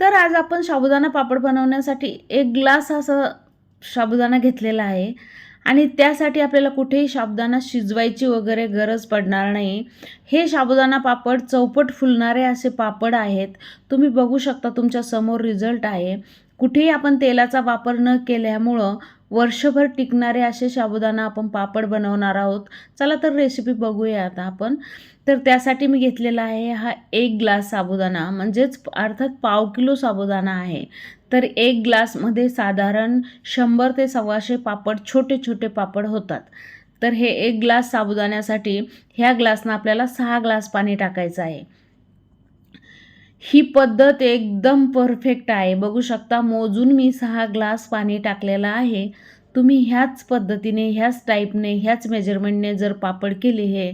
तर आज आपण साबुदाणा पापड बनवण्यासाठी एक ग्लास असं साबुदाणा घेतलेला आहे. आणि त्यासाठी आपल्याला कुठेही साबुदाणा शिजवायची वगैरे गरज पडणार नाही. हे साबुदाणा पापड चौपट फुलणारे असे पापड आहेत. तुम्ही बघू शकता तुमच्यासमोर रिझल्ट आहे. कुठेही आपण तेलाचा वापर न केल्यामुळं वर्षभर टिकणारे असे साबुदाणा आपण पापड बनवणार आहोत. चला तर रेसिपी बघूया आता आपण. तर त्यासाठी मी घेतलेला आहे हा एक ग्लास साबुदाणा. म्हणजेच अर्थात पाव किलो साबुदाणा आहे. तर एक ग्लासमध्ये साधारण शंभर ते सव्वाशे पापड छोटे छोटे पापड होतात. तर हे एक ग्लास साबुदाण्यासाठी ह्या ग्लासनं आपल्याला सहा ग्लास पाणी टाकायचं आहे. ही पद्धत एकदम परफेक्ट आहे. बघू शकता मोजून मी सहा ग्लास पाणी टाकलेलं आहे. तुम्ही ह्याच पद्धतीने ह्याच टाईपने ह्याच मेजरमेंटने जर पापड केले हे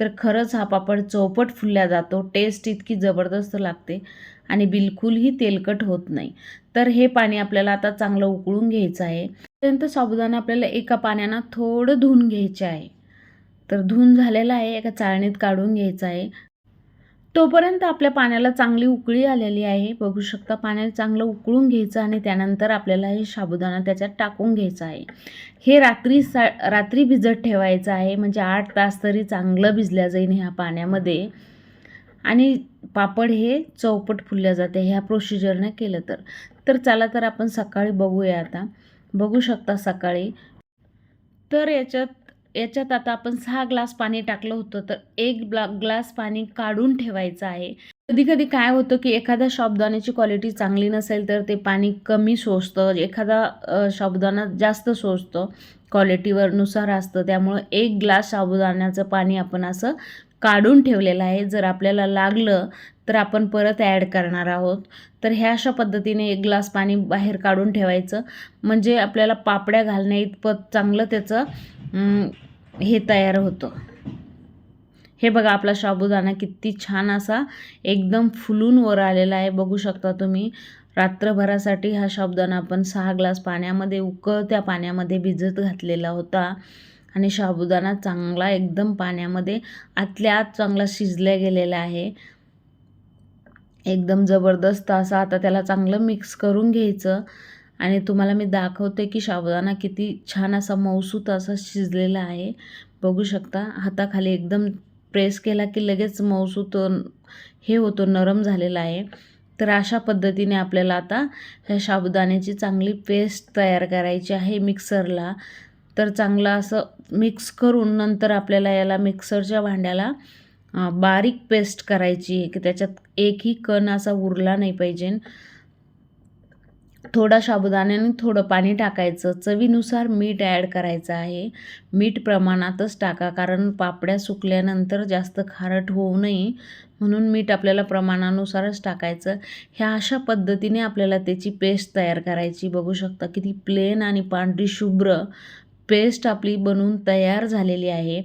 तर खरंच हा पापड चौपट फुलल्या जातो. टेस्ट इतकी जबरदस्त लागते आणि बिलकुलही तेलकट होत नाही. तर हे पाणी आपल्याला आता चांगलं उकळून घ्यायचं आहे. त्यानंतर साबुदाणा आपल्याला एका पाण्यानं थोडं धुवून घ्यायचे आहे. तर धुवून झालेलं आहे एका चाळणीत काढून घ्यायचं आहे. तोपर्यंत आपल्या पाण्याला चांगली उकळी आलेली आहे. बघू शकता पाण्याला चांगलं उकळून घ्यायचं आणि त्यानंतर आपल्याला हे साबुदाणा त्याच्यात टाकून घ्यायचं आहे. हे रात्री सा रात्री भिजत ठेवायचं आहे. म्हणजे आठ तास तरी चांगलं भिजल्या जाईल ह्या पाण्यामध्ये. आणि पापड हे चौपट फुलल्या जाते ह्या प्रोसिजरने केलं तर. तर चला तर आपण सकाळी बघूया आता. बघू शकता सकाळी. तर याच्यात याच्यात आता आपण सहा ग्लास पाणी टाकलं होतं तर एक ब्ला ग्लास पाणी काढून ठेवायचं आहे. कधी कधी काय होतं की एखाद्या साबुदाण्याची क्वालिटी चांगली नसेल तर ते पाणी कमी सोसतं. एखादा अ, जास्त सोसतं क्वालिटीवर नुसार असतं. त्यामुळं एक ग्लास साबुदाण्याचं पाणी आपण असं काढून ठेवलेलं आहे. जर आपल्याला लागलं तर आपण परत ॲड करणार आहोत. तर ह्या अशा पद्धतीने एक ग्लास पाणी बाहेर काढून ठेवायचं. म्हणजे आपल्याला पापड्या घालण्या इतपत चांगलं त्याचं हे तयार होतं. हे बघा आपला साबुदाणा किती छान असा एकदम फुलून वर आलेला आहे. बघू शकता तुम्ही रात्रभरासाठी हा साबुदाणा आपण सहा ग्लास पाण्यामध्ये उकळत्या पाण्यामध्ये भिजत घातलेला होता. आणि साबुदाणा चांगला एकदम पाण्यामध्ये आतल्या आत चांगला शिजल्या गेलेला आहे. एकदम जबरदस्त असा आता त्याला चांगलं मिक्स करून घ्यायचं. आणि तुम्हाला मी दाखवते की साबुदाणा किती छान असा मऊसूत असा शिजलेला आहे. बघू शकता हाताखाली एकदम प्रेस केला की लगेच मऊसूत हे होतो नरम झालेला आहे. तर अशा पद्धतीने आपल्याला आता ह्या साबुदाण्याची चांगली पेस्ट तयार करायची आहे मिक्सरला तर चांगलं असं मिक्स करून नंतर आपल्याला याला मिक्सरच्या भांड्याला बारीक पेस्ट करायची आहे की त्याच्यात एकही कण असा उरला नाही पाहिजे. थोडा साबुदाण्याने थोडं पाणी टाकायचं. चवीनुसार मीठ ॲड करायचं आहे. मीठ प्रमाणातच टाका कारण पापड्या सुकल्यानंतर जास्त खारट होऊ नये. म्हणून मीठ आपल्याला प्रमाणानुसारच टाकायचं. ह्या अशा पद्धतीने आपल्याला त्याची पेस्ट तयार करायची. बघू शकता किती प्लेन आणि पांढरी शुभ्र पेस्ट आपली बनवून तयार झालेली आहे.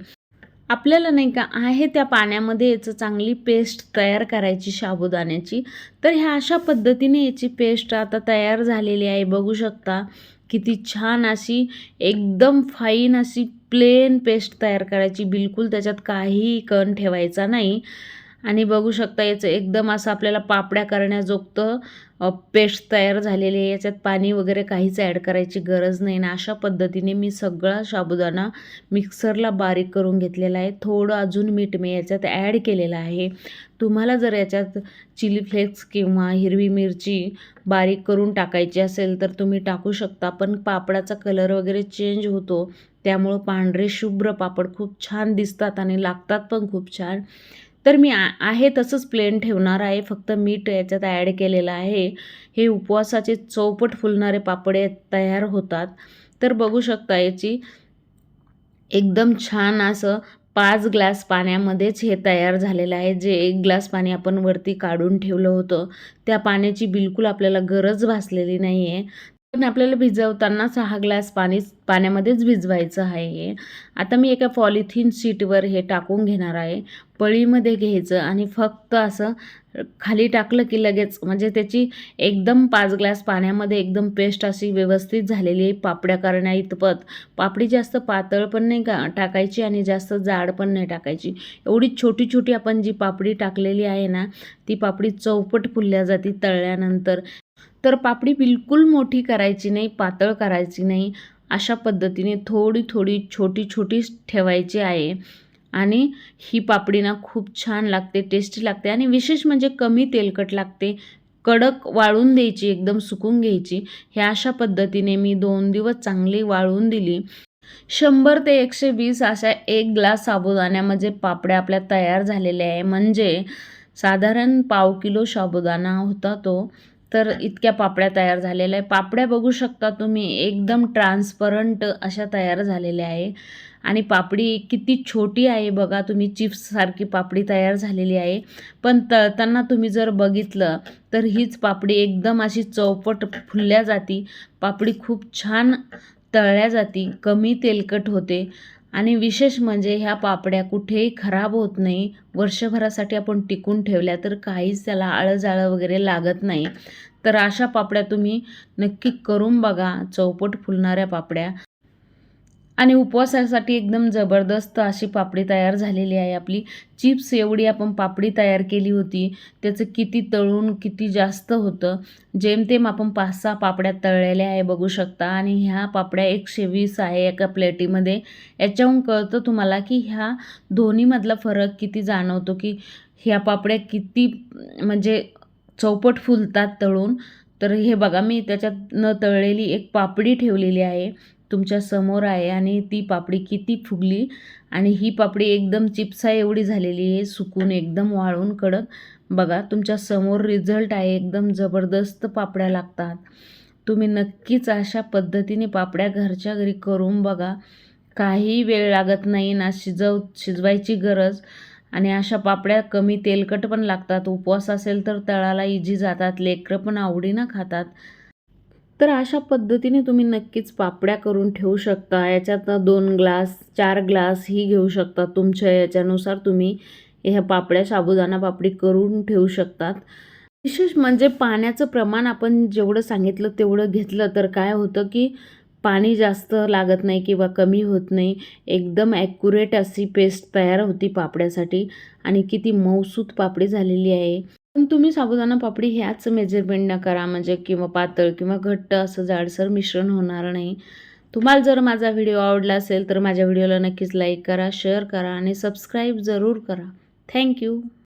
आपल्याला नाही का आहे त्या पाण्यामध्ये याचं चांगली पेस्ट तयार करायची साबुदाण्याची. तर ह्या अशा पद्धतीने याची पेस्ट आता तयार झालेली आहे. बघू शकता किती छान अशी एकदम फाईन अशी प्लेन पेस्ट तयार करायची. बिलकुल त्याच्यात काहीही कण ठेवायचा नाही. आणि बघू शकता याचं एकदम असं आपल्याला पापड्या करण्याजोगतं पेस्ट तयार झालेली आहे. याच्यात पाणी वगैरे काहीच ॲड करायची गरज नाही ना अशा पद्धतीने मी सगळा साबुदाणा मिक्सरला बारीक करून घेतलेला आहे. थोडं अजून मीठ मी याच्यात ॲड केलेलं आहे. तुम्हाला जर याच्यात चिली फ्लेक्स किंवा हिरवी मिरची बारीक करून टाकायची असेल तर तुम्ही टाकू शकता. पण पापडाचा कलर वगैरे चेंज होतो. त्यामुळं पांढरे शुभ्र पापड खूप छान दिसतात आणि लागतात पण खूप छान. तर मी आ आहे तसंच प्लेन ठेवणार आहे. फक्त मीठ याच्यात ॲड केलेलं आहे. हे उपवासाचे चौपट फुलणारे पापडे तयार होतात. तर बघू शकता याची एकदम छान असं पाच ग्लास पाण्यामध्येच हे तयार झालेलं आहे. जे एक ग्लास पाणी आपण वरती काढून ठेवलं होतं. त्या पाण्याची बिलकुल आपल्याला गरज भासलेली नाही आहे पण आपल्याला भिजवताना सहा ग्लास पाणी पाण्यामध्येच भिजवायचं आहे. हे आता मी एका पॉलिथिन शीटवर हे टाकून घेणार आहे. पळीमध्ये घ्यायचं आणि फक्त असं खाली टाकलं की लगेच म्हणजे त्याची एकदम पाच ग्लास पाण्यामध्ये एकदम पेस्ट अशी व्यवस्थित झालेली आहे. पापड्या करण्या इतपत. पापडी जास्त पातळ पण नाही का टाकायची आणि जास्त जाड पण नाही टाकायची. एवढी छोटी छोटी आपण जी पापडी टाकलेली आहे ना ती पापडी चौपट फुलल्या जाते तळल्यानंतर. तर पापडी बिलकुल मोठी करायची नाही पातळ करायची नाही. अशा पद्धतीने थोडी थोडी छोटी छोटी ठेवायची आहे. आणि ही पापडी ना खूप छान लागते टेस्टी लागते आणि विशेष म्हणजे कमी तेलकट लागते. कडक वाळून द्यायची एकदम सुकून घ्यायची. ह्या अशा पद्धतीने मी दोन दिवस चांगली वाळून दिली. शंभर ते एकशे वीस अशा एक ग्लास साबुदाण्यामध्ये पापड्या आपल्या तयार झालेल्या आहे. म्हणजे साधारण पाव किलो साबुदाणा होता तो. तर इतक्या पापड्या तयार झालेल्या आहे पापड्या बघू शकता तुम्ही एकदम ट्रान्सपरंट अशा तयार झालेल्या आहे आणि पापडी किती छोटी आहे बघा तुम्ही चिप्ससारखी पापडी तयार झालेली आहे. पण तळताना तुम्ही जर बघितलं तर हीच पापडी एकदम अशी चौपट फुलल्या जाती. पापडी खूप छान तळल्या जाती कमी तेलकट होते. आणि विशेष म्हणजे ह्या पापड्या कुठेही खराब होत नाही. वर्षभरासाठी आपण टिकून ठेवल्या तर काहीच त्याला आळंजाळं वगैरे लागत नाही. तर अशा पापड्या तुम्ही नक्की करून बघा. चौपट फुलणाऱ्या पापड्या. आणि उपवासासाठी एकदम जबरदस्त अशी पापडी तयार झालेली आहे आपली. चिप्स एवढी आपण पापडी तयार केली होती त्याचं किती तळून किती जास्त होतं. जेमतेम आपण पाच सहा पापड्या तळलेल्या आहे बघू शकता. आणि ह्या पापड्या एकशे वीस आहे एका प्लेटीमध्ये. याच्याहून कळतं तुम्हाला की ह्या दोन्हीमधला फरक किती जाणवतो की ह्या पापड्या किती म्हणजे चौपट फुलतात तळून. तर हे बघा मी त्याच्यात न तळलेली एक पापडी ठेवलेली आहे. तुमच्यासमोर आहे आणि ती पापडी किती फुगली आणि ही पापडी एकदम चिप्सा एवढी झालेली आहे सुकून एकदम वाळून कडक. बघा तुमच्यासमोर रिझल्ट आहे एकदम जबरदस्त पापड्या लागतात. तुम्ही नक्कीच अशा पद्धतीने पापड्या घरच्या घरी करून बघा. काही वेळ लागत नाही ना शिजव शिजवायची गरज आणि अशा पापड्या कमी तेलकट पण लागतात. उपवास असेल तर तळाला इजी जातात लेकरं पण आवडीनं खातात. तर अशा पद्धतीने तुम्ही नक्कीच पापड्या करून ठेवू शकता. याच्यात दोन ग्लास चार ग्लास ही घेऊ शकता. तुमच्या याच्यानुसार तुम्ही ह्या पापड्या साबुदाणा पापडी करून ठेवू शकतात. विशेष म्हणजे पाण्याचं प्रमाण आपण जेवढं सांगितलं तेवढं घेतलं तर काय होतं की पाणी जास्त लागत नाही किंवा कमी होत नाही. एकदम ॲक्युरेट अशी पेस्ट तयार होती पापड्यासाठी. आणि किती मऊसूत पापडी झालेली आहे. पण तुम्ही साबुदाणा पापडी ह्याच मेजरमेंटनं करा. म्हणजे किंवा पातळ किंवा घट्ट असं जाडसर मिश्रण होणार नाही. तुम्हाला जर माझा व्हिडिओ आवडला असेल तर माझ्या व्हिडिओला नक्कीच लाईक करा शेअर करा आणि सबस्क्राईब जरूर करा. थँक्यू